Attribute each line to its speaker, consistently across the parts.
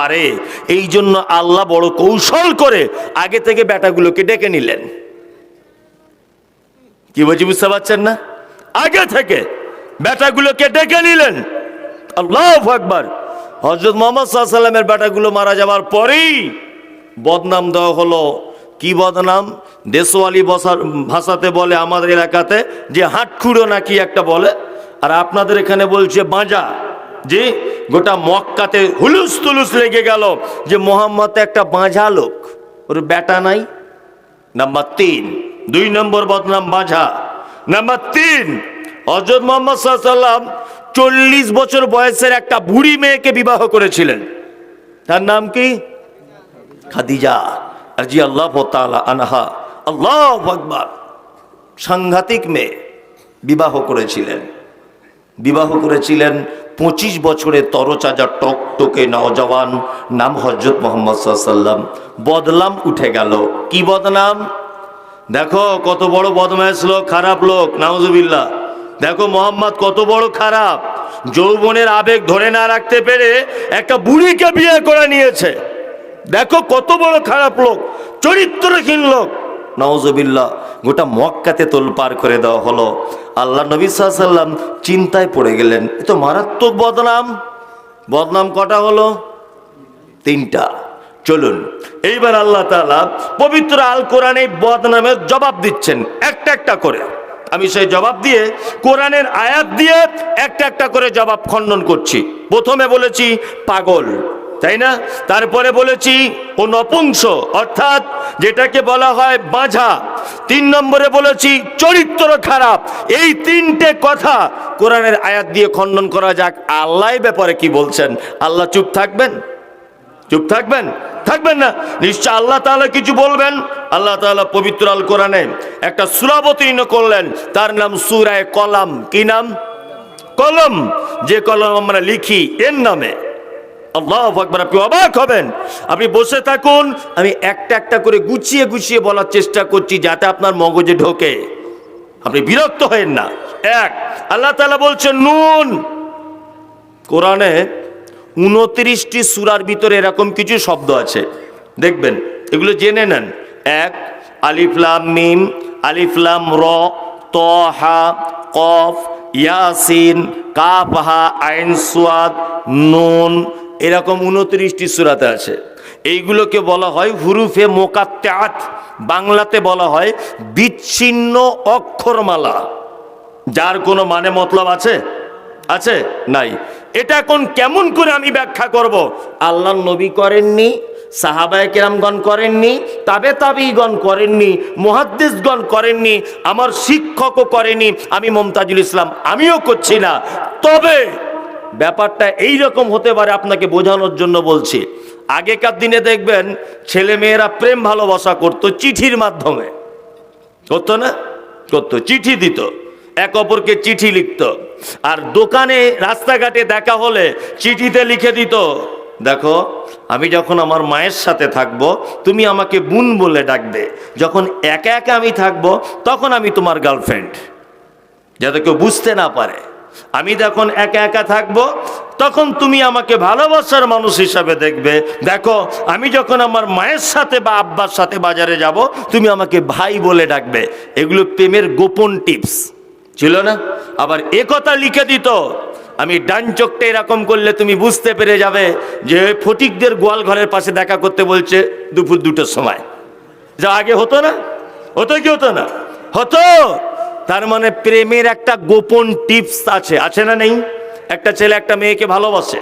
Speaker 1: পারে। এই জন্য আল্লাহ বড় কৌশল করে আগে থেকে বেটাগুলোকে ডেকে নিলেন। কি বলছি, বুঝতে পারছেন না? আগে থেকে বেটাগুলোকে ডেকে নিলেন। আল্লাহ আকবার। হজরত মোহাম্মদ সাল্লামের বেটাগুলো মারা যাওয়ার পরেই বদনাম দেওয়া হলো। কি বদনাম? দেশওয়ালি বসার ভাষাতে বলে আমাদের এলাকাতে যে হাটখুড়ো নাকি একটা বলে। আর আপনাদের এখানে বলছে বাঁজা। জি গোটা মক্কাতে হুলুস তুলুস লেগে গেল যে মোহাম্মদ একটা বাঁঝা লোক। ওর বেটা নাই। নাম্বার তিন। দুই নম্বর বদনাম বাঁঝা। নাম্বার তিন। হজরত মোহাম্মদ সাল্লাম চল্লিশ বছর বয়সের একটা বুড়ি মেয়েকে বিবাহ করেছিলেন। তার নাম কি? খাদিজা জি আল্লাহ আনহা। আল্লাহ আকবার। সাংঘাতিক মেয়ে। বিবাহ করেছিলেন। বিবাহ করেছিলেন পঁচিশ বছরের তরচাজা টকটকে নওজওয়ান, নাম হজরত মোহাম্মদ সাল্লাম বদলাম উঠে গেল। কি বদনাম? দেখো কত বড় বদমাইশ লোক, খারাপ লোক, নাউজুবিল্লাহ। দেখো মোহাম্মদ কত বড় খারাপ। যৌবনের আবেগ ধরে না রাখতে পেরে একটা বুড়িকে বিয়ে করে নিয়েছে। দেখো কত বড় খারাপ লোক, চরিত্রহীন লোক। নওজবিল্লা গোটা মক্কাতে তোলপার করে দেওয়া হলো। আল্লাহ নবী সাল্লাম চিন্তায় পড়ে গেলেন, এ তো মারাত্মক বদনাম। বদনাম কটা হলো? তিনটা। চলুন, এইবার আল্লাহ তাআলা পবিত্র আল কোরআনে বদনামের জবাব দিচ্ছেন, একটা একটা করে। আমি সেই জবাব দিয়ে, কোরআনের আয়াত দিয়ে একটা একটা করে জবাব খণ্ডন করছি। প্রথমে বলেছি, পাগল। তাই না? তারপরে বলেছি, ও নপুংস, অর্থাৎ যেটাকে বলা হয় বাঁঝা। তিন নম্বরে বলেছি, চরিত্র খারাপ। এই তিনটে কথা কোরআনের আয়াত দিয়ে খণ্ডন করা যাক। আল্লাহ ব্যাপারে কি বলছেন? আল্লাহ চুপ থাকবেন? চুপ থাকবেন? থাকবেন না? নিশ্চয় আল্লাহ তাআলা কিছু বলবেন? আল্লাহ তাআলা পবিত্র আল কোরআনে একটা সুরাবতীর্ণ করলেন। তার নাম সুরায় কলাম। কি নাম? কলম। যে কলম আমরা লিখি, এর নামে। আল্লাহ আকবার, আপনি অবাক হবেন। আপনি বসে থাকুন, আমি একটা একটা করে গুছিয়ে গুছিয়ে বলার চেষ্টা করছি যাতে আপনার মগজে ঢোকে। আপনি বিরক্ত হয়েন না। এক, আল্লাহ তালা বলছেন, নুন। কোরআনে উনত্রিশটি সুরার ভিতরে এরকম কিছু শব্দ আছে। দেখবেন, এগুলো জেনে নেন। এক আলিফলাম মিম আলিফলাম র, ত, হা, কফ, ইয়াসিন, কাফ, হা, আইন, সুয়াদ, নুন এরকম উনত্রিশটি সুরাতে আছে। এইগুলোকে বলা হয় হুরুফে মোকাত্তাত বাংলাতে বলা হয় বিচ্ছিন্ন অক্ষরমালা। যার কোনো মানে মতলব আছে? আছে? নাই। এটা এখন কেমন করে আমি ব্যাখ্যা করব? আল্লাহ নবী করেননি, সাহাবায় কেরামগণ করেননি, তাবে তাবিগণ করেননি মহাদ্দেশগণ করেননি, আমার শিক্ষকও করেনি, আমি মমতাজুল ইসলাম, আমিও করছি না। তবে ব্যাপারটা এই রকম হতে পারে আপনাকে বোঝানোর জন্য বলছি। আগেকার দিনে দেখবেন ছেলে মেয়েরা প্রেম ভালোবাসা করতো চিঠির মাধ্যমে। করতো না? করতো, চিঠি দিত। এক অপরকে চিঠি লিখতো। আর দোকানে, রাস্তাঘাটে দেখা হলে চিঠিতে লিখে দিত, দেখো, আমি যখন আমার মায়ের সাথে থাকব, তুমি আমাকে বুন বলে ডাকবে। যখন একা একা আমি থাকব, তখন আমি তোমার গার্লফ্রেন্ড। যাতে কেউ বুঝতে না পারে। আমি যখন একা একা থাকব, তখন তুমি আমাকে ভালোবাসার মানুষ হিসাবে দেখবে। দেখো, আমি যখন আমার মায়ের সাথে বা আব্বার সাথে বাজারে যাব, তুমি আমাকে ভাই বলে ডাকবে। এগুলো প্রেমের গোপন টিপস। ছিল না? আবার এ কথা লিখে দিত। আমি ডান চোখটা এরকম করলে তুমি বুঝতে পেরে যাবে যে ফটিকদের গোয়াল ঘরের পাশে দেখা করতে বলছে দুপুর দুটোর সময়। যা আগে হতো না? হতো কি হতো না? হতো! তার মানে প্রেমের একটা গোপন টিপস আছে আছে না নেই? একটা ছেলে একটা মেয়েকে ভালোবাসে।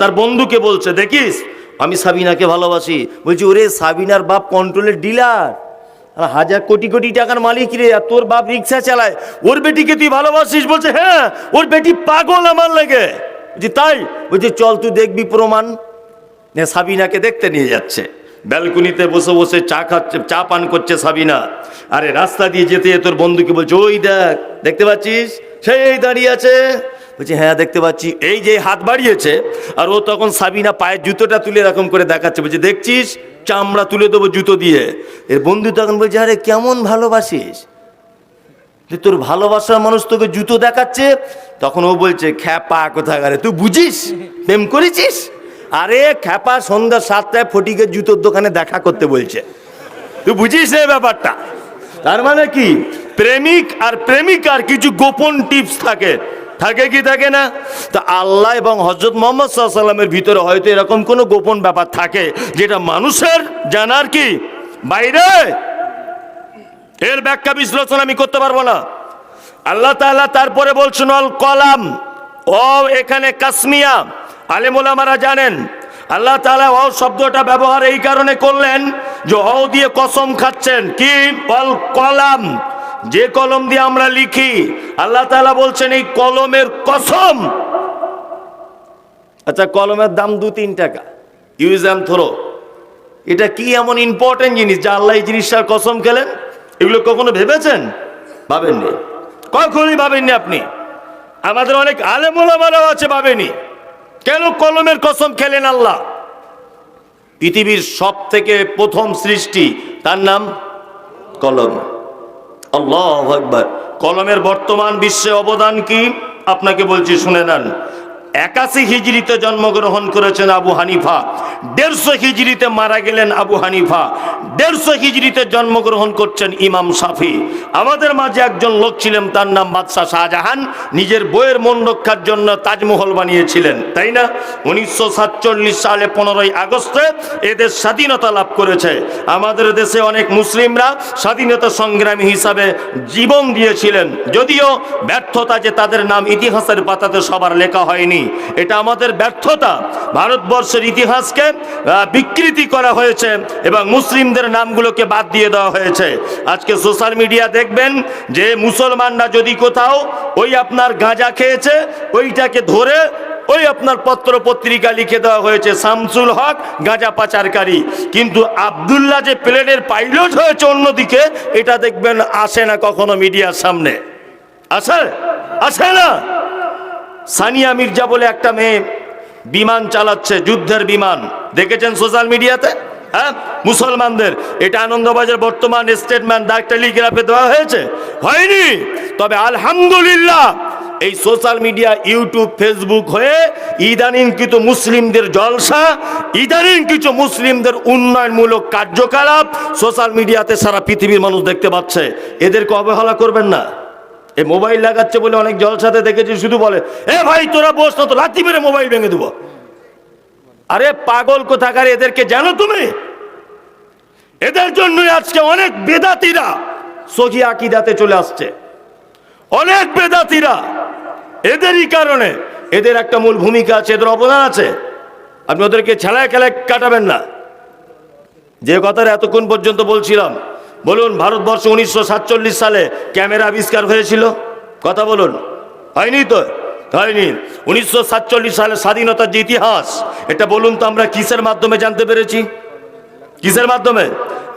Speaker 1: তার বন্ধুকে বলছে, দেখিস, আমি সাবিনাকে ভালোবাসি। বলছি, ওরে, সাবিনার বাপ কন্ট্রোলের ডিলার আর হাজার কোটি কোটি টাকার মালিক রে, আর তোর বাপ রিক্সা চালায়। ওর বেটিকে তুই ভালোবাসিস? বলছে হ্যাঁ ওর বেটি পাগল আমার লেগে। বলছি, তাই? বলছি, চল, তুই দেখবি প্রমাণ। সাবিনাকে দেখতে নিয়ে যাচ্ছে। ব্যালকনিতে বসে বসে চা খাচ্ছে, চা পান করছে সাবিনা। আরে রাস্তা দিয়ে যেতে তোর বন্ধুকে বলছে, ওই দেখ, দেখতে পাচ্ছিস? সেই দাঁড়িয়ে আছে। বলছি হ্যাঁ দেখতে পাচ্ছি। এই যে হাত বাড়িয়েছে, আর ও তখন সাবিনা পায়ের জুতোটা তুলে এরকম করে দেখাচ্ছে। বলছে, দেখছিস? চামড়া তুলে দেবো জুতো দিয়ে। এর বন্ধু তখন বলছে, আরে, কেমন ভালোবাসিস? তোর ভালোবাসার মানুষ তোকে জুতো দেখাচ্ছে, তখন ও বলছে, খ্যাপা, কোথাকারে? তুই বুঝিস? প্রেম করেছিস? আরে খ্যাপা সন্ধ্যা সাতটায় ফটিকের জুতোর দোকানে দেখা করতে বলছে। তুই বুঝিস এই ব্যাপারটা? তার মানে কি? প্রেমিক আর প্রেমিকার কিছু গোপন টিপস থাকে। থাকে কি থাকে না? তা আল্লাহ এবং হজরত মোহাম্মদ সাল্লামের ভিতরে হয়তো এরকম কোনো গোপন ব্যাপার থাকে, যেটা মানুষের জানার কি? বাইরে! এর ব্যাখ্যা বিশ্লেষণ আমি করতে পারব না। আল্লাহ তাআলা তারপরে বলছেন অল কলাম ও এখানে কাসমিয়া। আলেমুলামারা জানেন, আল্লাহ তালা ও শব্দটা ব্যবহার এই কারণে করলেন যে হ দিয়ে কসম খাচ্ছেন। কি? কলাম। যে কলম দিয়ে আমরা লিখি, আল্লাহ তালা বলছেন এই কলমের কসম। আচ্ছা কলমের দাম দু তিন টাকা। ইউজ অ্যান্ড থ্রো এটা কি এমন ইম্পর্টেন্ট জিনিস যা আল্লাহ এই জিনিসটার কসম খেলেন? এগুলো কখনো ভেবেছেন? ভাবেননি। কখনই ভাবেননি আপনি। আমাদের অনেক আলেমোলামারাও আছে, ভাবেনি। কেন কলমের কসম খেলেন আল্লাহ? পৃথিবীর সব থেকে প্রথম সৃষ্টি, তার নাম কলম। আল্লাহ একবার কলমের বর্তমান বিশ্বে অবদান কি? আপনাকে বলছি, শুনে নেন। একাশি হিজড়িতে জন্মগ্রহণ করেছেন আবু হানিফা। দেড়শো হিজড়িতে মারা গেলেন আবু হানিফা। দেড়শো হিজড়িতে জন্মগ্রহণ করছেন ইমাম সাফি আমাদের মাঝে একজন লোক ছিলেন, তার নাম বাদশাহ শাহজাহান। নিজের বইয়ের মন রক্ষার জন্য তাজমহল বানিয়েছিলেন, তাই না? উনিশশো সাতচল্লিশ সালে পনেরোই আগস্টে এদের স্বাধীনতা লাভ করেছে। আমাদের দেশে অনেক মুসলিমরা স্বাধীনতা সংগ্রামী হিসাবে জীবন দিয়েছিলেন। যদিও ব্যর্থতা যে তাদের নাম ইতিহাসের পাতাতে সবার লেখা হয়নি। এটা আমাদের ব্যর্থতা। ভারতবর্ষের ইতিহাসকে বিকৃতি করা হয়েছে এবং মুসলিমদের নামগুলোকে বাদ দিয়ে দেওয়া হয়েছে। আজকে সোশ্যাল মিডিয়া দেখবেন যে মুসলমানরা যদি কোথাও ওই আপনার গাঁজা খেয়েছে, ওইটাকে ধরে ওই আপনার পত্র পত্রিকা লিখে দেওয়া হয়েছে, শামসুল হক গাঁজা পাচারকারী। কিন্তু আবদুল্লাহ যে প্লেনের পাইলট হয়েছে অন্যদিকে, এটা দেখবেন আসে না কখনো মিডিয়ার সামনে। আসে? আসে না? সানিয়া মির্জা বলে একটা মেয়ে বিমান চালাচ্ছে, যুদ্ধের বিমান। দেখেছেন সোশ্যাল মিডিয়াতে? হ্যাঁ? মুসলমানদের। এটা আনন্দবাজার বর্তমান স্টেটমেন্ট দাগ টেলিগ্রাফে দেওয়া হয়েছে। হয়নি। তবে আলহামদুলিল্লাহ, এই সোশ্যাল মিডিয়া, ইউটিউব, ফেসবুক হয়ে ইদানিং কিছু মুসলিমদের জলসা ইদানিং কিছু মুসলিমদের উন্নয়নমূলক কার্যকলাপ সোশ্যাল মিডিয়াতে সারা পৃথিবীর মানুষ দেখতে পাচ্ছে। এদেরকে অবহেলা করবেন না। এই মোবাইল লাগাচ্ছে বলে অনেক জলসাতে দেখেছি, শুধু বলে, এ ভাই, তোরা বস না তো, লাথি মেরে মোবাইল ভেঙে দেবো। আরে পাগল কোথাকার, এদেরকে জানো তুমি? এদের জন্যই আজকে অনেক বেদাতিরা সহি আকিদাতে চলে আসছে। অনেক বেদাতিরা এদেরই কারণে, এদের একটা মূল ভূমিকা আছে, এদের অবদান আছে। আপনি ওদেরকে ছেলায় খেলায় কাটাবেন না। যে কথাটা এতক্ষণ পর্যন্ত বলছিলাম বলুন, ভারতবর্ষ উনিশশো সাতচল্লিশ সালে ক্যামেরা আবিষ্কার হয়েছিল? কথা বলুন। হয়নি তো? হয়নি। উনিশশো সাতচল্লিশ সালে স্বাধীনতার যে ইতিহাস, এটা বলুন তো আমরা কিসের মাধ্যমে জানতে পেরেছি? কিসের মাধ্যমে?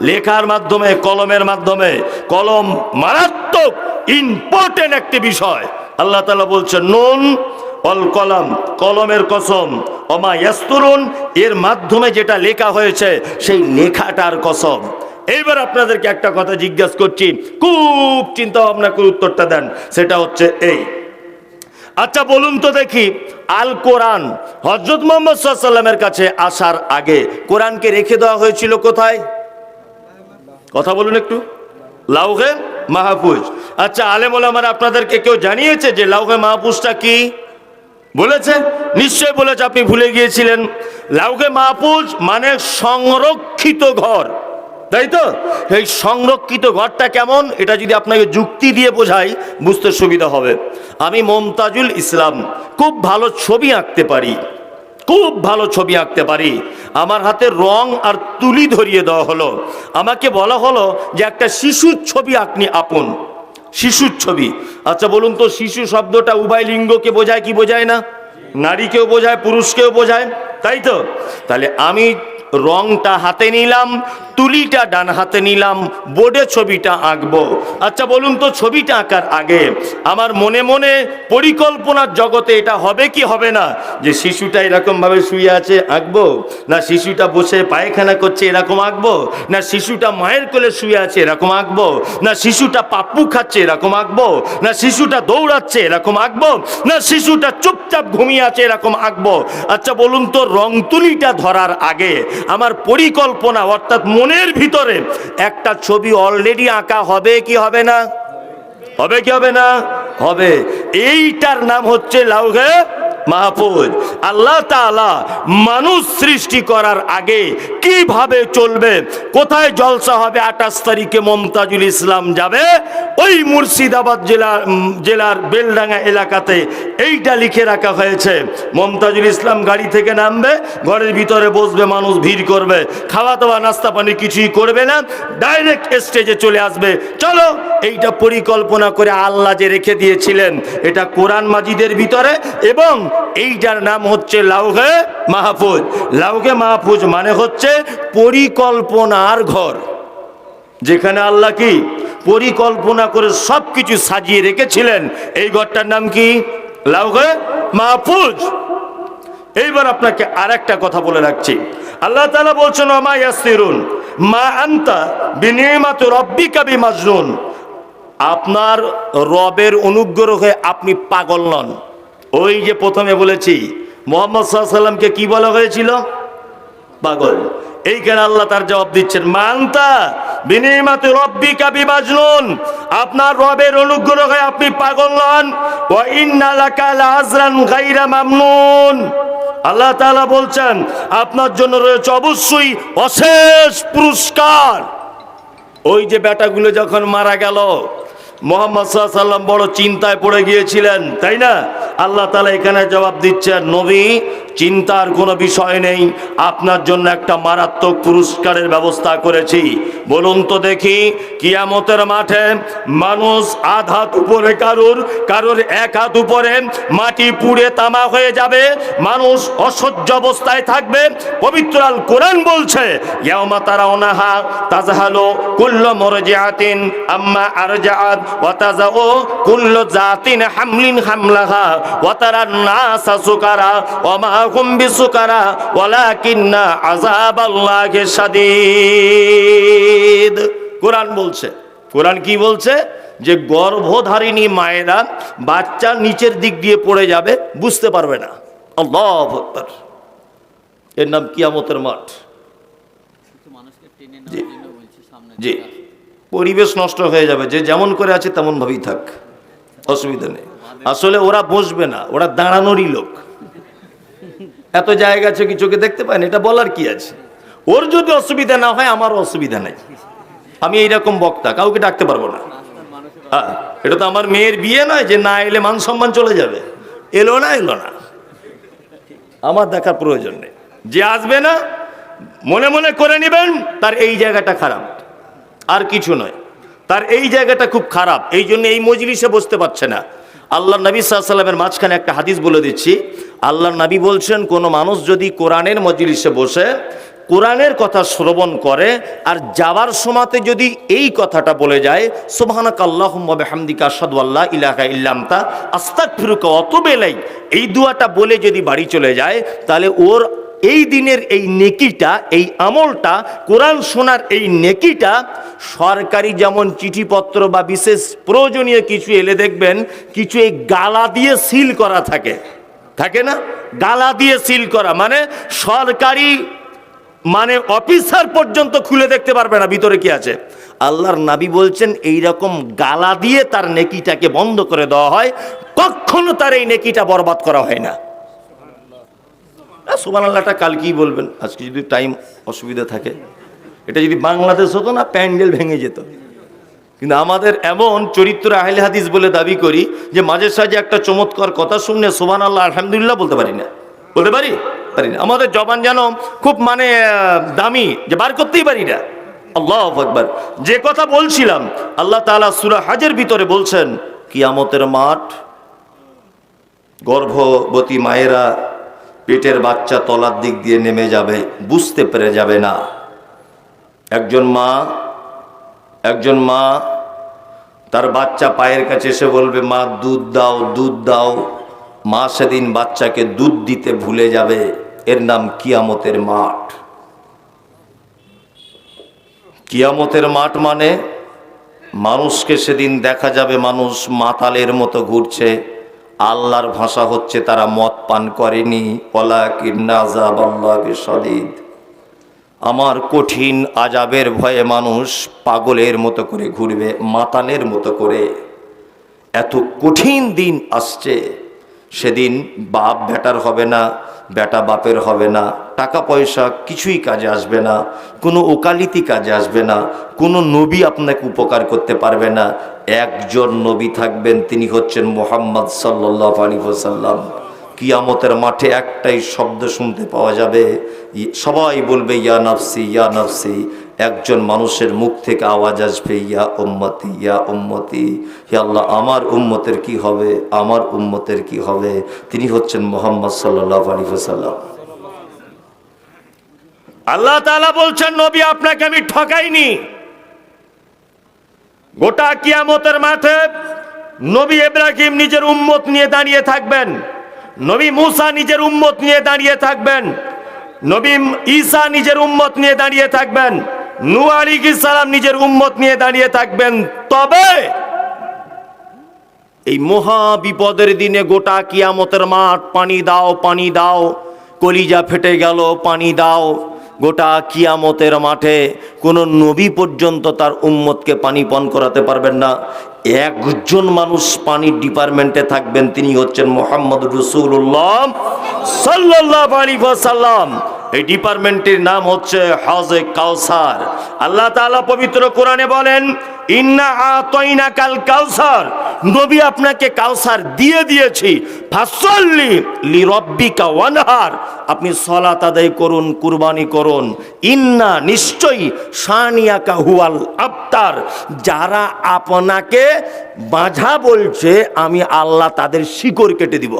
Speaker 1: লেখার মাধ্যমে, কলমের মাধ্যমে। কলম মারাত্মক ইম্পর্টেন্ট একটি বিষয়। আল্লাহ তালা বলছেন, নুন, অল কলম, কলমের কসম অমা ইয়াস্তুরুন। এর মাধ্যমে যেটা লেখা হয়েছে, সেই লেখাটার কসম। এইবার আপনাদেরকে একটা কথা জিজ্ঞাসা করছি, খুব চিন্তা ভাবনা করে উত্তরটা দেন, সেটা হচ্ছে এই। আচ্ছা বলুন তো দেখি, আল কোরআন হজরত মোহাম্মদ সাল্লামের কাছে আসার আগে কোরআনকে রেখে দেওয়া হয়েছিল কোথায়? কথা বলুন একটু। লাউহে মাহফুজ। আচ্ছা আলেম ওলামারা আপনাদেরকে কেউ জানিয়েছে যে লাউহে মাহফুজটা কি? বলেছে? নিশ্চয় বলেছে, আপনি ভুলে গিয়েছিলেন। লাউহে মাহফুজ মানে সংরক্ষিত ঘর। তাই তো? এই সংরক্ষিত ঘরটা কেমন? এটা যদি আপনাকে যুক্তি দিয়ে বোঝাই, বুঝতে সুবিধা হবে। আমি মমতাজুল ইসলাম, খুব ভালো ছবি আঁকতে পারি। খুব ভালো ছবি আঁকতে পারি। আমার হাতে রং আর তুলি ধরিয়ে দেওয়া হলো। আমাকে বলা হলো যে একটা শিশুর ছবি আপনি আপন শিশুর ছবি। আচ্ছা বলুন তো, শিশু শব্দটা উভয় লিঙ্গকে বোঝায় কি বোঝায় না? নারীকেও বোঝায়, পুরুষকেও বোঝায়। তাই তো? তাহলে আমি রংটা হাতে নিলাম, তুলিটা ডান হাতে নিলাম, বোর্ডে ছবিটা আঁকবো। আচ্ছা বলুন তো, ছবিটা আঁকার আগে আমার মনে মনে পরিকল্পনার জগতে এটা হবে কি হবে না? যে শিশুটা এরকম ভাবে শুয়ে আছে, আঁকবো? না শিশুটা বসে পায়খানা করছে, এরকম আঁকবো? না শিশুটা মায়ের কোলে শুয়ে আছে, এরকম আঁকবো? না শিশুটা পাপ্পু খাচ্ছে, এরকম আঁকবো? না শিশুটা দৌড়াচ্ছে, এরকম আঁকবো? না শিশুটা চুপচাপ ঘুমিয়ে আছে, এরকম আঁকবো? আচ্ছা বলুন তো, রং তুলিটা ধরার আগে আমার পরিকল্পনা, অর্থাৎ মনের ভিতরে একটা ছবি অলরেডি আঁকা হবে কি হবে না? হবে কি হবে না? হবে। এইটার নাম হচ্ছে লাউহে মাহফুজ, আল্লাহ তাআলা মানুষ সৃষ্টি করার আগে কীভাবে চলবে? কোথায় জলসা হবে? আঠাশ তারিখে মমতাজুল ইসলাম যাবে ওই মুর্শিদাবাদ জেলার জেলার বেলডাঙ্গা এলাকাতে। এইটা লিখে রাখা হয়েছে। মমতাজুল ইসলাম গাড়ি থেকে নামবে, ঘরের ভিতরে বসবে, মানুষ ভিড় করবে। খাওয়া দাওয়া নাস্তা পানি কিছুই করবে না, ডাইরেক্ট স্টেজে চলে আসবে। চলো, এইটা পরিকল্পনা করে আল্লাহ যে রেখে দিয়েছিলেন, এটা কোরআন মাজিদের ভিতরে এবং এইটার নাম হচ্ছে লাউহে মাহফুজ। লাউহে মাহফুজ মানে হচ্ছে পরিকল্পনার ঘর। যেখানে আল্লাহ কি? পরিকল্পনা করে সব কিছু সাজিয়ে রেখেছিলেন। এই ঘরটার নাম কি? লাউহে মাহফুজ। এইবার আপনাকে আর একটা কথা বলে রাখছি। আল্লাহ তালা বলছেন ইয়াসিরুন মা আনতা বিনিমাতু রব্বিকা বিমাজনুন। আপনার রবের অনুগ্রহে আপনি পাগল নন। ওই যে প্রথমে বলেছি, মোহাম্মদ সাল্লামকে কি বলা হয়েছিল? পাগল। এইখানে আল্লাহ তার জবাব দিচ্ছেন, মানতা আপনার রবের আপনি পাগল নন মামনুন। আল্লাহ তাআলা বলছেন, আপনার জন্য রয়েছে অবশ্যই অশেষ পুরস্কার। ওই যে বেটাগুলো যখন মারা গেল মোহাম্মদ সাল্লাম বড় চিন্তায় পড়ে গিয়েছিলেন তাই না? আল্লাহ তালা এখানে জবাব দিচ্ছেন নবী চিন্তার কোনো বিষয় নেই। আপনার জন্য একটা মারাত্মক পুরস্কারের ব্যবস্থা করেছি। বলুন তো দেখি, কিয়ামতের মাঠে মানুষ আধ হাত উপরে কারুর কারুর এক হাত উপরে মাটি পুড়ে তামা হয়ে যাবে। মানুষ অসহ্য অবস্থায় থাকবে। পবিত্র আল কোরআন বলছে, ইয়াউমা তারা ওনাহা তাজহালো কুল্ল মরজিআতিন আম্মা আরজাআত ওয়া তাজাউ কুল্ল জাতিন হামলিন হামলাহা ওয়া তারান নাসা সুকারা ওয়া মা হুম বিসুকারা ওয়ালাকিন্না আযাবাল্লাহি শাদীদ। কোরআন বলছে কোরআন কি বলছে? যে গর্ভধারিণী মায়েরা বাচ্চা নিচের দিক দিয়ে পড়ে যাবে বুঝতে পারবে না। আল্লাহ আকবার। এর নাম কিয়ামতের মাঠ। জি। পরিবেশ নষ্ট হয়ে যাবে যে যেমন করে আছে তেমন ভাবেই থাক। অসুবিধা নেই। আসলে ওরা বসবে না ওরা দাঁড়ানোরই লোক। এত জায়গা আছে কি চোখে দেখতে পায় না? এটা বলার কি আছে? ওর যদি অসুবিধা না হয়, আমারও অসুবিধা নাই। আমি এইরকম বক্তা, কাউকে ডাকতে পারব না। এটা তো আমার মেয়ের বিয়ে নয় যে না এলে মান সম্মান চলে যাবে। এলো না এলো না। আমার দেখার প্রয়োজন নেই। যে আসবে না, মনে মনে করে নেবেন, তার এই জায়গাটা খারাপ। আর কিছু নয়। তার এই জায়গাটা খুব খারাপ। এই জন্য এই মজলিসে বসতে পারছে না। আল্লাহ নবী সাল্লামের মাঝখানে একটা হাদিস বলে দিচ্ছি আল্লাহ নবী বলছেন, কোনো মানুষ যদি কোরআনের মজলিসে বসে কোরআনের কথা শ্রবণ করে আর যাওয়ার সময়তে যদি এই কথাটা বলে যায় সুবহানাক আল্লাহুম্মা বিহামদিকা আশহাদু আল্লা ইলাহা ইল্লা আনতা, আস্তাগফিরুকা ওয়া আতুবু এই দুয়াটা বলে যদি বাড়ি চলে যায়, তাহলে ওর এই দিনের এই নেকিটা, এই আমলটা, কোরআন শোনার এই নেকিটা, সরকারি যেমন চিঠিপত্র বা বিশেষ প্রয়োজনীয় কিছু এলে দেখবেন, কিছু এই গালা দিয়ে সিল করা থাকে। থাকে না? গালা দিয়ে সিল করা। মানে সরকারি মানে অফিসার পর্যন্ত খুলে দেখতে পারবে না ভিতরে কি আছে। আল্লাহর নাবি বলছেন এই রকম গালা দিয়ে তার নেকিটাকে বন্ধ করে দেওয়া হয়, কখনো তার এই নেকিটা বরবাদ করা হয় না। সুবান আল্লাহটা কাল কি বলবেন? আজকে যদি টাইম অসুবিধা থাকে। এটা যদি বাংলাদেশ হতো না, প্যান্ডেল ভেঙে যেত। কিন্তু আমাদের এমন চরিত্র আহলে হাদিস বলে দাবি করি যে, মাঝে সাঝে একটা চমৎকার কথা শুনলে সোবান আল্লাহ আলহামদুলিল্লাহ বলতে পারি না। বলতে পারি? পারি না। আমাদের জবান যেন খুব মানে দামি, যে বার করতেই পারি না। আল্লাহ যে কথা বলছিলাম, আল্লাহ তাআলা সূরা হাজের ভিতরে বলছেন, কিয়ামতের মাঠ, গর্ভবতী মায়েরা পেটের বাচ্চা তলার দিক দিয়ে নেমে যাবে, বুঝতে পেরে যাবে না। একজন মা একজন মা, তার বাচ্চা পায়ের কাছে এসে বলবে, মা, দুধ দাও দুধ দাও। মা সেদিন বাচ্চাকে দুধ দিতে ভুলে যাবে। এর নাম কিয়ামতের মাঠ। কিয়ামতের মাঠ মানে মানুষকে সেদিন দেখা যাবে, মানুষ মাতালের মতো ঘুরছে। আল্লাহর ভাষা হচ্ছে তারা মদ পান করেনি। আমার কঠিন আজাবের ভয়ে মানুষ পাগলের মতো করে ঘুরবে, মাতালের মতো করে। এত কঠিন দিন আসছে, সেদিন বাপ বেটার হবে না বেটা বাপের হবে না, টাকা পয়সা কিছুই কাজে আসবে না, কোনো ওকালিতি কাজে আসবে না, কোনো নবী আপনাকে উপকার করতে পারবে না। একজন নবী থাকবেন, তিনি হচ্ছেন মোহাম্মদ সাল্লাহ আলী হোসাল্লাম কিয়ামতের মাঠে একটাই শব্দ শুনতে পাওয়া যাবে, সবাই বলবে, ইয়া নফসি ইয়া নফসি। একজন মানুষের মুখ থেকে আওয়াজ আসবে, ইয়া উম্মতি ইয়া উম্মতি, হে আল্লাহ, আমার উম্মতের কি হবে? আমার উম্মতের কি হবে? তিনি হচ্ছেন মোহাম্মদ সাল্লাহ আলী সাল্লাম আল্লাহ তাআলা বলছেন, নবী, আপনাকে আমি ঠকাইনি। গোটা কিয়ামতের মাঠে নবী ইব্রাহিম নিজের উম্মত নিয়ে দাঁড়িয়ে থাকবেন। নবী মুসা নিজের উম্মত নিয়ে দাঁড়িয়ে থাকবেন। নবী ঈসা নিজের উম্মত নিয়ে দাঁড়িয়ে থাকবেন। নূ আলাইহিস সালাম নিজের উম্মত নিয়ে দাঁড়িয়ে থাকবেন। তবে এই মহা বিপদের দিনে গোটা কিয়ামতের মাঠ, পানি দাও পানি দাও, কলিজা ফেটে গেল, পানি দাও। গোটা কিয়ামতের মাঠে কোনো নবী পর্যন্ত তার উম্মতকে পানি পান করাতে পারবেন না। একজন মানুষ পানির ডিপার্টমেন্টে থাকবেন, তিনি হচ্ছেন মোহাম্মদ রসুল্লাহ সাল্লাহ আলী সাল্লাম এই ডিপার্টমেন্টের নাম হচ্ছে হজে কাউসার আল্লাহ তাআলা পবিত্র কোরআনে বলেন, ইন্না আতইনা কাল কাউসার নবী আপনাকে কাউসার দিয়ে দিয়েছি। ফাসল্লি লি ওয়ানহার। আপনি করুন, কুরবানি করুন। ইন্না যারা আপনাকে বাঁঝা বলছে, আমি আল্লাহ তাদের শিকড় কেটে দিব।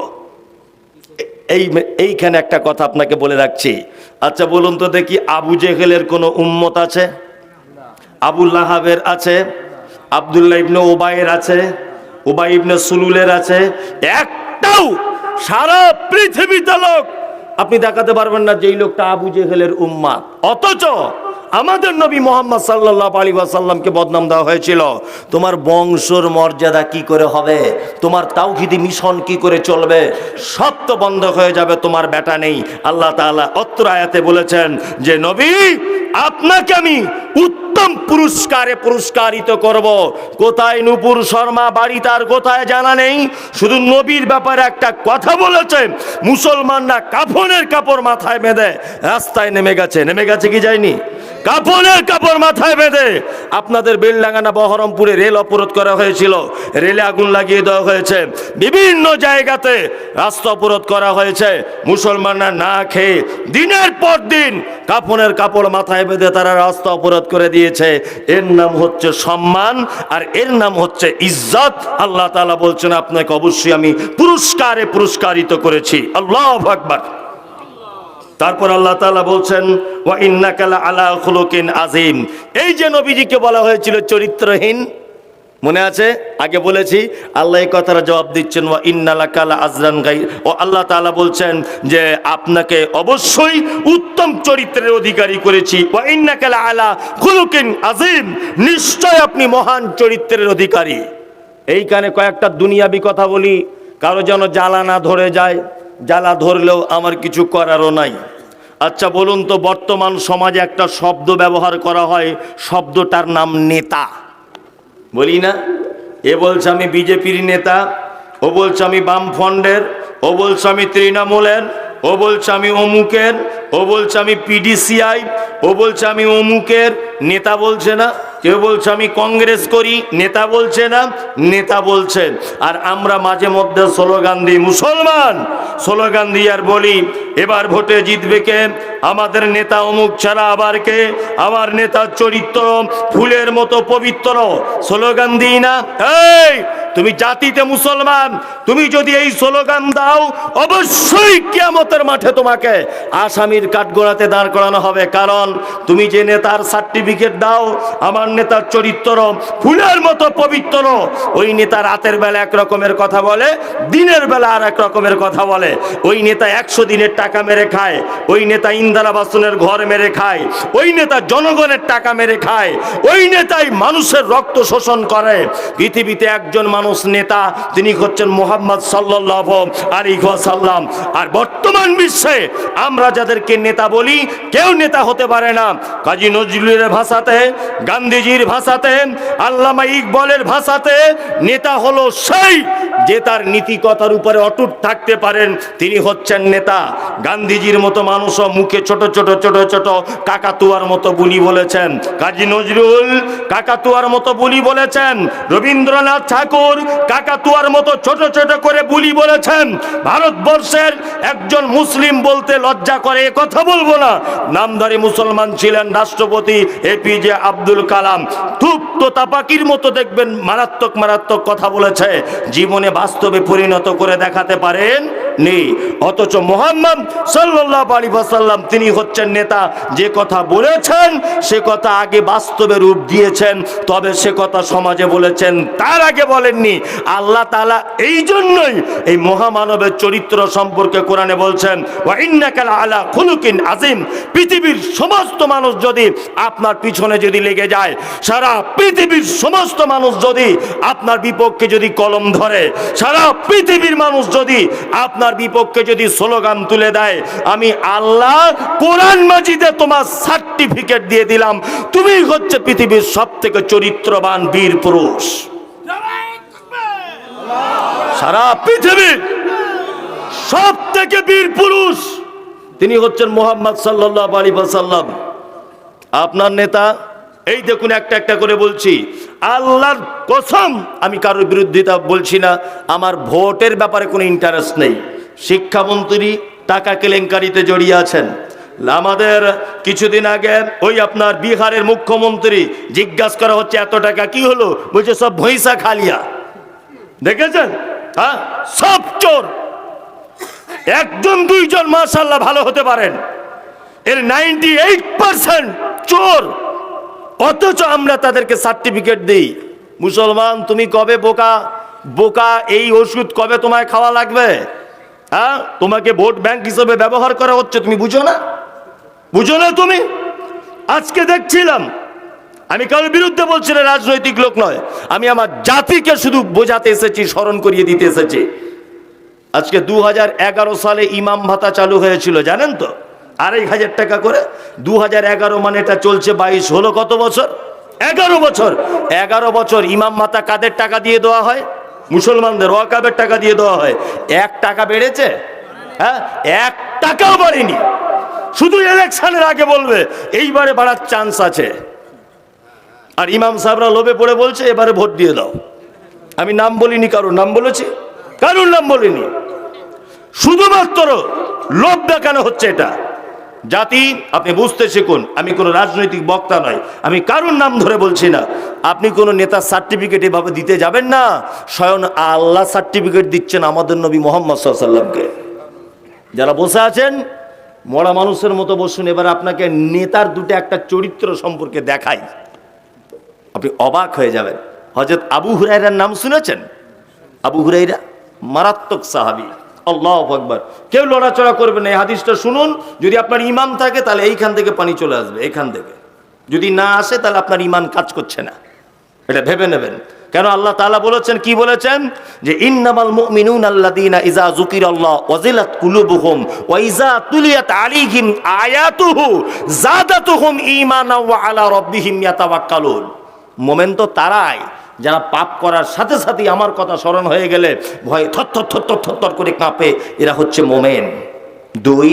Speaker 1: এই এইখানে একটা কথা আপনাকে বলে রাখছি। আচ্ছা বলুন তো দেখি আবু জেহেলের কোনো উম্মত আছে? আবুল লাহাবের আছে, আবদুল্লাহ ইবনে ওবায়ের আছে ওবাই ইবনে সুলুলের আছে। একটাও সারা পৃথিবীতে লোক, আপনি দেখাতে পারবেন না যেই লোকটা আবু জেহেলের উম্মা অথচ আমাদের নবী মোহাম্মদ সাল্লাহ আলী সাল্লামকে বদনাম দেওয়া হয়েছিল। তোমার বংশর মর্যাদা কি করে হবে? তোমার তাওহিদি মিশন কি করে চলবে? সব তো বন্ধ হয়ে যাবে, তোমার বেটা নেই। আল্লাহ তাআলা অত্র আয়াতে বলেছেন যে, নবী, আপনাকে আমি উত্তম পুরস্কারে পুরস্কারিত করব। কোথায় নুপুর শর্মা, বাড়ি তার কোথায় জানা নেই? শুধু নবীর ব্যাপারে একটা কথা বলেছে, মুসলমানরা কাফনের কাপড় মাথায় বেঁধে রাস্তায় নেমে গেছে। নেমে গেছে কি যায়নি? কাপড়ের কাপড় মাথায় বেঁধে আপনাদের বেলডাঙ্গানা বহরমপুরে রেল অবরোধ করা হয়েছিল। রেলে আগুন লাগিয়ে দেওয়া হয়েছে। বিভিন্ন জায়গাতে রাস্তা অবরোধ করা হয়েছে। মুসলমানরা না খেয়ে দিনের পর দিন কাপড়ের কাপড় মাথায় বেঁধে তারা রাস্তা অবরোধ করে দিয়েছে। এর নাম হচ্ছে সম্মান আর এর নাম হচ্ছে ইজ্জত। আল্লাহ তালা বলছেন, আপনাকে অবশ্যই আমি পুরস্কারে পুরস্কারিত করেছি। আল্লাহ আকবার। তারপর আল্লাহ তাআলা বলছেন, ওয়া ইন্নাকা লা আলা খুলুকিন আজিম এই যে নবীজিকে বলা হয়েছিল চরিত্রহীন, মনে আছে? আগে বলেছি, আল্লাহ এই কথাটা জবাব দিচ্ছেন, ওয়া ইন্নালাকা লা আজরান গাই ও আল্লাহ তাআলা বলছেন যে, আপনাকে অবশ্যই উত্তম চরিত্রের অধিকারী করেছি। ওয়া ইন্নাকা লা আলা খুলুকিন আজিম নিশ্চয় আপনি মহান চরিত্রের অধিকারী। এইখানে কয়েকটা দুনিয়াবি কথা বলি, কারও যেন জ্বালা না ধরে যায়। জ্বালা ধরলেও আমার কিছু করারও নাই। আচ্ছা বলুন তো, বর্তমান সমাজে একটা শব্দ ব্যবহার করা হয়, শব্দটার নাম নেতা। বলি না? এ বলছে আমি বিজেপির নেতা, ও বলছে আমি বামফ্রন্টের, ও বলছে আমি তৃণমূলের, ও বলছে আমি অমুকের, ও বলছে আমি পিডিসিআই, ও বলছে আমি অমুকের, নেতা বলছে না। কেউ বলছে, আমি কংগ্রেস করি। নেতা বলছে না, নেতা বলছেন। আর আমরা মাঝে মধ্যে স্লোগান দিই, মুসলমান! স্লোগান দিই আর বলি, এবার ভোটে জিতবে কে? আমাদের নেতা অমুক ছাড়া আবার কে? আমার নেতার চরিত্র ফুলের মতো পবিত্র। স্লোগান দিই না, এই তুমি জাতিতে মুসলমান, তুমি যদি এই স্লোগান দাও, অবশ্যই কিয়ামতের মাঠে তোমাকে আসামির কাঠগোড়াতে দাঁড় করানো হবে। কারণ তুমি যে নেতার সার্টিফিকেট দাও, আমার নেতার চরিত্র ফুলের মতো পবিত্র। ওই নেতা রাতের বেলা এক রকমের কথা বলে, দিনের বেলা আর এক রকমের কথা বলে। ওই নেতা একশো দিনের টাকা মেরে খায়, ওই নেতা ইন্দিরা বাসনের ঘর মেরে খায়, ওই নেতা জনগণের টাকা মেরে খায়, ওই নেতাই মানুষের রক্ত শোষণ করে। পৃথিবীতে একজন মানুষ নেতা, তিনি হচ্ছেন মোহাম্মদ সাল্লাহ আলী সাল্লাম আর বর্তমান বিশ্বে আমরা যাদেরকে নেতা বলি, কেউ নেতা হতে পারে না। কাজী নজরুলের ভাষাতে, গান্ধীজির ভাষাতে, আল্লামা ইকবলের ভাষাতে নেতা হলো সেই যে তার নীতিকতার উপরে অটুট থাকতে পারেন, তিনি হচ্ছেন নেতা। গান্ধীজির মতো মানুষও মুখে ছোট ছোট ছোট ছোট কাকাতুয়ার মতো বুলি বলেছেন। কাজী নজরুল কাকাতুয়ার মতো বুলি বলেছেন। রবীন্দ্রনাথ ঠাকুর কাকাতুয়ার মতো ছোট ছোট করে বুলি বলেছেন, ভারতবর্ষের একজন মুসলিম বলতে লজ্জা করে, এ কথা বলব না। নামধারী মুসলমান ছিলেন রাষ্ট্রপতি এপিজে আব্দুল কালাম। খুব তো তাপাকির মতো দেখবেন, মারাত্মক মারাত্মক কথা বলেছে। জীবনে বাস্তবে পরিণত করে দেখাতে পারেন নেই। অথচ মোহাম্মদ সাল্লাহ আলী সাল্লাম তিনি হচ্ছেন নেতা। যে কথা বলেছেন, সে কথা আগে বাস্তবে রূপ দিয়েছেন। তবে সে কথা সমাজে বলেছেন, তার আগে বলেননি। আল্লাহ তালা এই জন্যই এই মহামানবের চরিত্র সম্পর্কে কোরআনে বলছেন ওয়াইন্নাকাল আলা খুলুকিন আজিম পৃথিবীর সমস্ত মানুষ যদি আপনার পিছনে যদি লেগে যায়, সারা পৃথিবীর সমস্ত মানুষ যদি আপনার বিপক্ষে যদি কলম ধরে, সারা পৃথিবীর মানুষ যদি আপনার বিপক্ষে যদি স্লোগান তুলে দেয়, আমি আল্লাহ কোরআন মাজিদে তোমার সার্টিফিকেট দিয়ে দিলাম। তুমি হচ্ছে পৃথিবীর সব থেকে চরিত্রবান বীর পুরুষ। সারা পৃথিবীর সব থেকে বীর পুরুষ। তিনি হচ্ছেন মোহাম্মদ সাল্লাহ আলী সাল্লাম আপনার নেতা, এই দেখুন একটা একটা করে বলছি, আল্লাহর কসম আমি কারোর বিরোধিতা বলছি না, আমার ভোটের ব্যাপারে কোনো ইন্টারেস্ট নেই। শিক্ষামন্ত্রী টাকা কেলেঙ্কারিতে জড়িয়ে আছেন। আমাদের কিছুদিন আগে ওই আপনার বিহারের মুখ্যমন্ত্রী জিজ্ঞাসা করা হচ্ছে, এত টাকা কি হলো? বলছে, সব ভৈসা খালিয়া দেখেছেন? হ্যাঁ? সব চোর। একজন, দুইজন মার্শাল্লাহ ভালো হতে পারেন। এর নাইনটি এইট পার্সেন্ট চোর। অথচ আমরা তাদেরকে সার্টিফিকেট দিই। মুসলমান, তুমি কবে বোকা? বোকা এই ওষুধ কবে তোমায় খাওয়া লাগবে? হ্যাঁ? তোমাকে ভোট ব্যাংক হিসেবে ব্যবহার করা হচ্ছে, তুমি বুঝো না? বুঝো না তুমি? আজকে দেখছিলাম, আমি কারোর বিরুদ্ধে বলছি না, রাজনৈতিক লোক নয়, আমি আমার জাতিকে শুধু বোঝাতে এসেছি, স্মরণ করিয়ে দিতে এসেছি। আজকে দু হাজার এগারো সালে ইমাম ভাতা চালু হয়েছিল, জানেন তো? আড়াই হাজার টাকা করে। দু হাজার এগারো মানে এটা চলছে বাইশ হলো কত বছর? এগারো বছর। এগারো বছর ইমাম ভাতা কাদের টাকা দিয়ে দেওয়া হয়? মুসলমানদের ওয়াকাবের টাকা দিয়ে দেওয়া হয়। এক টাকা বেড়েছে? হ্যাঁ? এক টাকাও বাড়েনি। শুধু ইলেকশনের আগে বলবে, এইবারে বাড়ার চান্স আছে। আর ইমাম সাহেবরা লোভে পড়ে বলছে, এবারে ভোট দিয়ে দাও। আমি নাম বলিনি কারোর, নাম বলেছি? কারোর নাম বলিনি? শুধুমাত্র লোভ দেখানো হচ্ছে এটা। জাতি, আপনি বুঝতে শিখুন, আমি কোনো রাজনৈতিক বক্তা নয়, আমি কারোর নাম ধরে বলছি না। আপনি কোনো নেতার সার্টিফিকেট এভাবে দিতে যাবেন না, স্বয়ং আল্লাহ সার্টিফিকেট দিচ্ছেন আমাদের নবী মোহাম্মদ সাল্লামকে যারা বসে আছেন, মরা মানুষের মতো বসুন, এবার আপনাকে নেতার দুটো একটা চরিত্র সম্পর্কে দেখাই। আপনি অবাক হয়ে যাবেন। হজরত আবু হুরাইরার নাম শুনেছেন? আবু হুরাইরা মারাত্মক সাহাবি। আল্লাহ আকবর। কেউ লড়াচড়া করবে না, এই হাদিসটা শুনুন, যদি আপনার ইমান থাকে, তাহলে এইখান থেকে পানি চলে আসবে, এখান থেকে। যদি না আসে, তাহলে আপনার ইমান কাজ করছে না। এটা ভেবে নেবেন। কেন আল্লাহ তাআলা বলেছেন, কি বলেছেন? যে, ইন্নামাল মুমিনুন আল্লাযীনা ইযা যুকিরাল্লাহ ওয়াজিলাত কুলুবুহুম ওয়া ইযা তুলিয়াত আলাইহিম আয়াতুহু যাদাতুহুম ঈমানাও ওয়া আলা রাব্বিহিম ইয়াতাওয়াক্কালুন। মোমেন তো তারাই। যারা পাপ করার সাথে সাথেই আমার কথা স্মরণ হয়ে গেলে ভয়ে থর থর থর করে কাঁপে। এরা হচ্ছে মোমেন। দুই,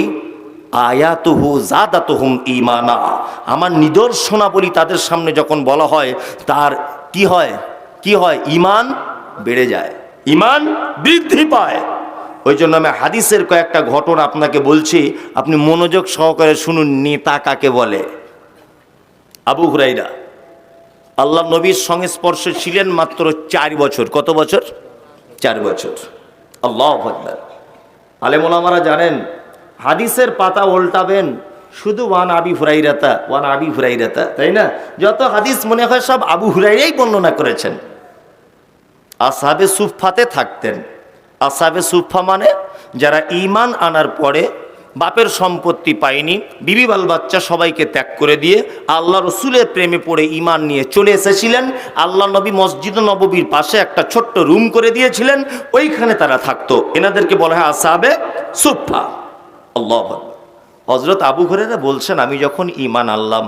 Speaker 1: আয়াতুহু জাদাতুহুম ইমানা আমার নিদর্শনাবলী তাদের সামনে যখন বলা হয়, তার কি হয়? কি হয়? ইমান বেড়ে যায়। ইমান বৃদ্ধি পায়। ওই জন্য আমি হাদিসের কয়েকটা ঘটনা আপনাকে বলছি, আপনি মনোযোগ সহকারে শুনুন নেতা কাকে বলে? আবু হুরাইরা আল্লাহ নবীর সংস্পর্শে ছিলেন মাত্র চার বছর। কত বছর? চার বছর। আল্লাহ আকবার। আলেমোলামারা জানেন, হাদিসের পাতা উল্টাবেন শুধু ওয়ান আবি হুরাইরাতা, ওয়ান আবি হুরাইরাতা, তাই না? যত হাদিস মনে হয় সব আবু হুরাইরাই বর্ণনা করেছেন। আসাবে সুফাতে থাকতেন। আসাবে সুফা মানে যারা ইমান আনার পরে বাপের সম্পত্তি পায়নি, বিবি বাল বাচ্চা সবাইকে ত্যাগ করে দিয়ে আল্লাহ রসুলের প্রেমে পড়ে ইমান নিয়ে চলে এসেছিলেন। আল্লাহ নবী মসজিদ নববীর পাশে একটা ছোট্ট রুম করে দিয়েছিলেন, ওইখানে তারা থাকতো। এনাদেরকে বলা, হয়, আসাবে সুফা। আল্লাহ হজরত আবু ঘরেরা বলছেন, আমি যখন ইমান আনলাম,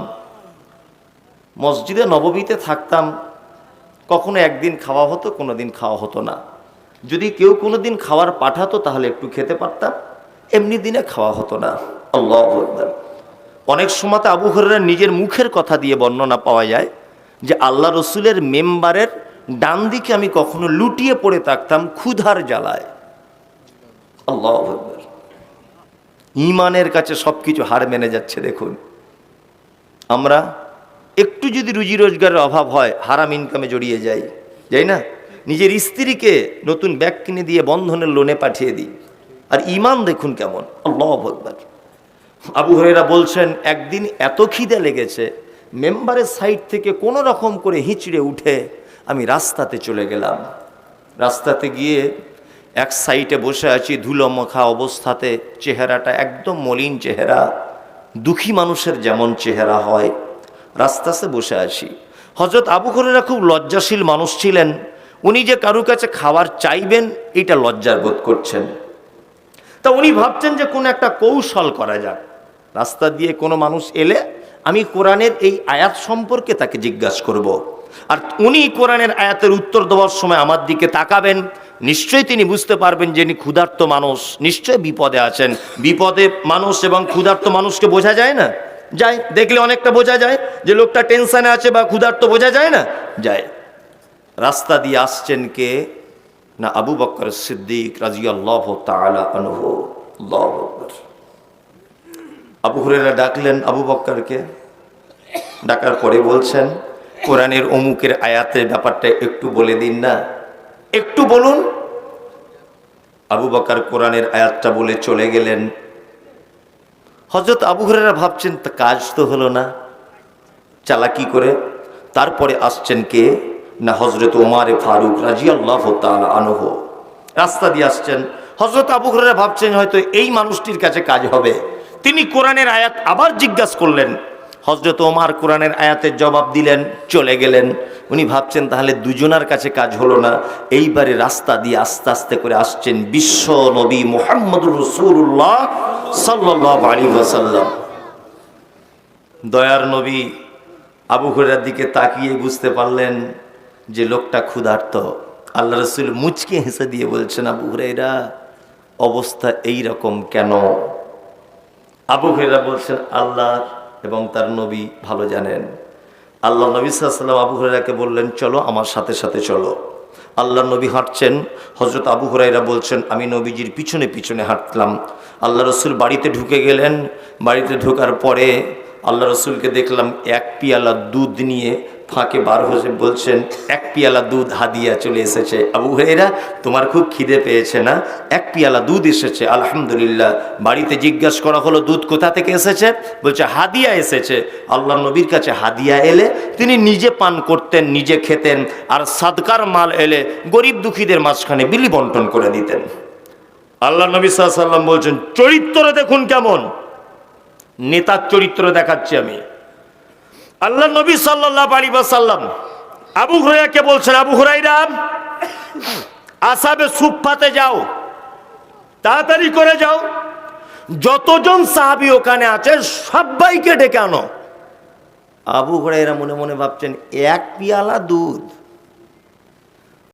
Speaker 1: মসজিদে নববীতে থাকতাম, কখনো একদিন খাওয়া হতো কোনো দিন খাওয়া হতো না। যদি কেউ কোনো দিন খাওয়ার পাঠাতো, তাহলে একটু খেতে পারতাম। এমনি দিনে খাওয়া হতো না। আল্লাহ। অনেক সময়তে আবু হরেরা নিজের মুখের কথা দিয়ে বর্ণনা পাওয়া যায় যে আল্লাহ রসুলের মেম্বারের ডান দিকে আমি কখনো লুটিয়ে পড়ে থাকতাম ক্ষুধার জ্বালায়। আল্লাহ। ইমানের কাছে সব কিছু হার মেনে যাচ্ছে, দেখুন। আমরা একটু যদি রুজি রোজগারের অভাব হয়, হারাম ইনকামে জড়িয়ে যাই যাই না? নিজের স্ত্রীকে নতুন ব্যাগ কিনে দিয়ে বন্ধনের লোনে পাঠিয়ে দিই। আর ইমান দেখুন কেমন। আল্লাহ আকবার। আবু হরেরা বলছেন, একদিন এত খিদে লেগেছে, মেম্বারের সাইড থেকে কোনো রকম করে হিঁচড়ে উঠে আমি রাস্তাতে চলে গেলাম। রাস্তাতে গিয়ে এক সাইডে বসে আছি ধুলো মাখা অবস্থাতে, চেহারাটা একদম মলিন চেহারা, দুঃখী মানুষের যেমন চেহারা হয়। রাস্তাতে বসে আছি। হজরত আবু হরেরা খুব লজ্জাশীল মানুষ ছিলেন। উনি যে কারু কাছে খাবার চাইবেন, এটা লজ্জার বোধ করছেন। তা উনি ভাবছেন যে কোনো একটা কৌশল করা যাক। রাস্তা দিয়ে কোনো মানুষ এলে আমি কোরআনের এই আয়াত সম্পর্কে তাকে জিজ্ঞাসা করব। আর উনি কোরআনের আয়াতের উত্তর দেওয়ার সময় আমার দিকে তাকাবেন, নিশ্চয়ই তিনি বুঝতে পারবেন যে ইনি ক্ষুধার্ত মানুষ। নিশ্চয়ই বিপদে আছেন। বিপদে মানুষ এবং ক্ষুধার্ত মানুষকে বোঝা যায় না? যায়। দেখলে অনেকটা বোঝা যায় যে লোকটা টেনশনে আছে বা ক্ষুধার্ত বোঝা যায় না? যায়। রাস্তা দিয়ে আসছেন কে? না আবু বক্কর সিদ্দিক রাজি আল্লাহ। আবু হুরেরা ডাকলেন, আবু বক্করকে ডাকার পরে বলছেন, কোরআনের অমুকের আয়াতের ব্যাপারটা একটু বলে দিন না। একটু বলুন। আবু বকর কোরআনের আয়াতটা বলে চলে গেলেন। হজরত আবু হুরেরা ভাবছেন কাজ তো হলো না। চালাকি করে তারপরে আসছেন কে? না হজরত ওমারে ফারুক রাজি আল্লাহ আনহ। রাস্তা দিয়ে আসছেন। হজরত আবু ভাবছেন হয়তো এই মানুষটির কাছে কাজ হবে। তিনি কোরআনের আয়াত আবার জিজ্ঞাসা করলেন। হজরত ওমার কোরআনের আয়াতের জবাব দিলেন, চলে গেলেন। উনি ভাবছেন, তাহলে দুজনার কাছে কাজ হলো না? এইবারে রাস্তা দিয়ে আস্তে আস্তে করে আসছেন বিশ্ব নবী মোহাম্মদুর রসুল্লাহ সাল্লাহ আলী দয়ার নবী আবু হুরার দিকে তাকিয়ে বুঝতে পারলেন যে লোকটা ক্ষুধার্ত, আল্লাহ রসুল মুচকে হেসে দিয়ে বলছেন, আবু হুরাইরা অবস্থা এই রকম কেন? আবু হুরাইরা বলছেন আল্লাহ এবং তার নবী ভালো জানেন। আল্লাহ নবী সাল্লাম আবু হুরাইরাকে বললেন, চলো আমার সাথে সাথে চলো। আল্লাহ নবী হাঁটছেন হজরত আবু হুরাইরা বলছেন, আমি নবীজির পিছনে পিছনে হাঁটলাম। আল্লাহ রসুল বাড়িতে ঢুকে গেলেন, বাড়িতে ঢোকার পরে আল্লাহ রসুলকে দেখলাম, এক পিয়ালা দুধ নিয়ে ফাঁকে বার হয়ে বলছেন, এক পিয়ালা দুধ হাদিয়া চলে এসেছে। আবু হুরাইরা তোমার খুব খিদে পেয়েছে না? এক পিয়ালা দুধ এসেছে, আলহামদুলিল্লাহ। বাড়িতে জিজ্ঞাসা করা হলো, দুধ কোথা থেকে এসেছে? বলছে, হাদিয়া এসেছে। আল্লাহ নবীর কাছে হাদিয়া এলে, তিনি নিজে পান করতেন, নিজে খেতেন, আর সাদকার মাল এলে গরিব দুঃখীদের মাঝখানে বিলি বন্টন করে দিতেন। আল্লাহ নবী সাল্লাম বলছেন, চরিত্র দেখুন কেমন? নেতার চরিত্র দেখাচ্ছি আমি। আল্লাহ নবী সাল্লাহ আলী সাল্লাম আবু হুরাইরাকে বলছেন, আবু হুরাইরা আসাবে সুফাতে যাও, তাড়াতাড়ি করে যাও। যতজন সাহাবি ওখানে আছে, সবাইকে ডেকে আনো। আবু হুরাইরা মনে মনে ভাবছেন, এক পিয়ালা দুধ।